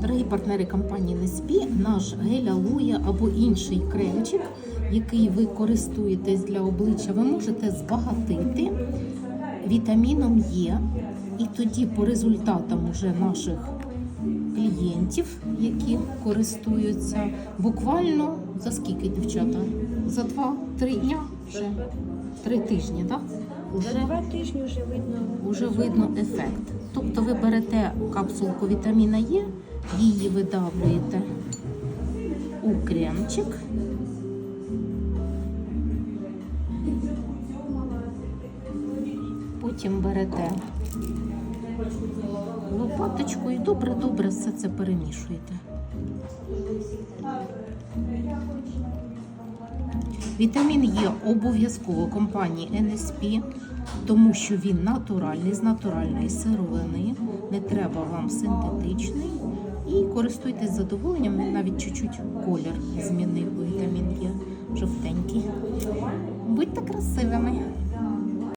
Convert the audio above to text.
Дорогі партнери компанії Неспі, наш гель алоє або інший кремчик, який ви користуєтесь для обличчя, ви можете збагатити вітаміном Е. І тоді по результатам уже наших клієнтів, які користуються, буквально за скільки, дівчата? За два-три дня вже три тижні, так? За два тижні вже видно. Уже видно ефект. Тобто ви берете капсулку вітаміна Е, її видавлюєте у кремчик. Потім берете лопаточку і добре-добре все це перемішуєте. Вітамін Є обов'язково компанії NSP, тому що він натуральний, з натуральної сировини, не треба вам синтетичний. І користуйтесь задоволенням, він навіть чуть-чуть колір змінив, вітамін Є жовтенький. Будьте красивими!